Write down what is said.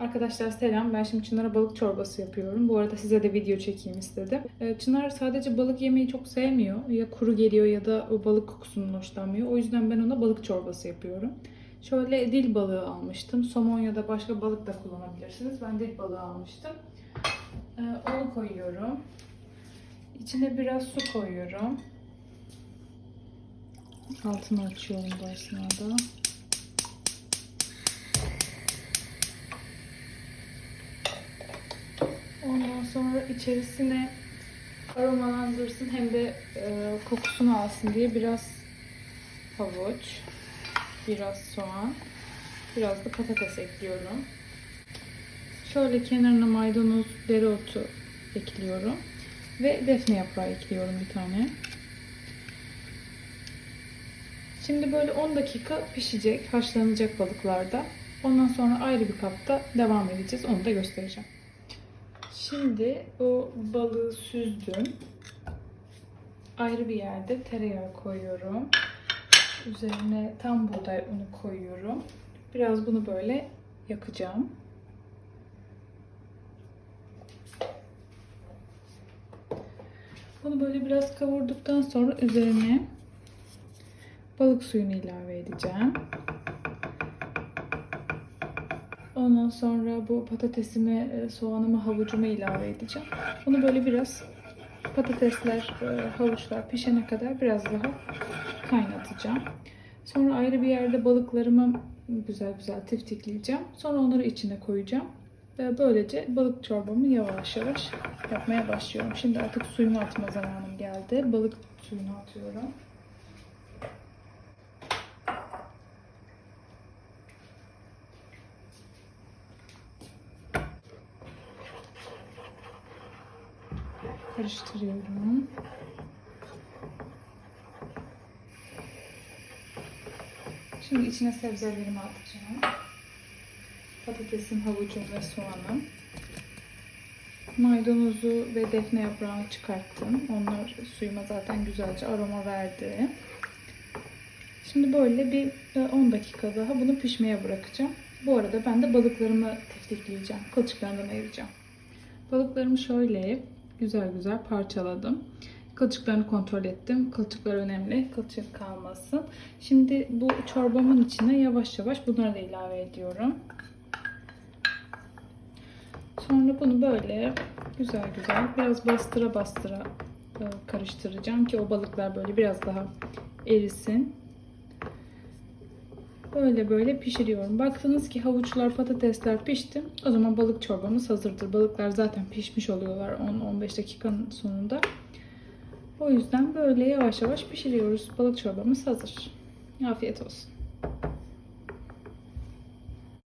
Arkadaşlar selam. Ben şimdi Çınar'a balık çorbası yapıyorum. Bu arada size de video çekeyim istedim. Ee, Çınar sadece balık yemeyi çok sevmiyor. Ya kuru geliyor ya da o balık kokusundan hoşlanmıyor. O yüzden ben ona balık çorbası yapıyorum. Şöyle dil balığı almıştım. Somon ya da başka balık da kullanabilirsiniz. Ben dil balığı almıştım. Ee, onu koyuyorum. İçine biraz su koyuyorum. Altını açıyorum bu esnada. Ondan sonra içerisine aromalandırsın hem de e, kokusunu alsın diye biraz havuç, biraz soğan, biraz da patates ekliyorum. Şöyle kenarına maydanoz, dereotu ekliyorum ve defne yaprağı ekliyorum bir tane. Şimdi böyle 10 dakika pişecek, haşlanacak balıklarda. Ondan sonra ayrı bir kapta devam edeceğiz. Onu da göstereceğim. Şimdi o balığı süzdüm. Ayrı bir yerde tereyağı koyuyorum. Üzerine tam buğday unu koyuyorum. Biraz bunu böyle yakacağım. Bunu böyle biraz kavurduktan sonra üzerine balık suyunu ilave edeceğim. Ondan sonra bu patatesimi, e, soğanımı, havucumu ilave edeceğim. Bunu böyle biraz patatesler, e, havuçlar pişene kadar biraz daha kaynatacağım. Sonra ayrı bir yerde balıklarımı güzel güzel tiftikleyeceğim. Sonra onları içine koyacağım. Ve böylece balık çorbamı yavaş yavaş yapmaya başlıyorum. Şimdi artık suyumu atma zamanım geldi. Balık suyunu atıyorum. Karıştırıyorum. Şimdi içine sebzelerimi atacağım. Patatesin, havucum ve soğanım. Maydanozu ve defne yaprağını çıkarttım. Onlar suyuma zaten güzelce aroma verdi. Şimdi böyle bir 10 dakika daha bunu pişmeye bırakacağım. Bu arada ben de balıklarımı tiftikleyeceğim. Kılçıklarından ayıracağım. Balıklarımı şöyle güzel güzel parçaladım. Kılçıklarını kontrol ettim. Kılçıklar önemli. Kılçık kalmasın. Şimdi bu çorbamın içine yavaş yavaş bunları da ilave ediyorum. Sonra bunu böyle güzel güzel biraz bastıra bastıra e, karıştıracağım ki o balıklar böyle biraz daha erisin. Böyle böyle pişiriyorum. Baktınız ki havuçlar, patatesler pişti. O zaman balık çorbamız hazırdır. Balıklar zaten pişmiş oluyorlar 10-15 dakikanın sonunda. O yüzden böyle yavaş yavaş pişiriyoruz. Balık çorbamız hazır. Afiyet olsun.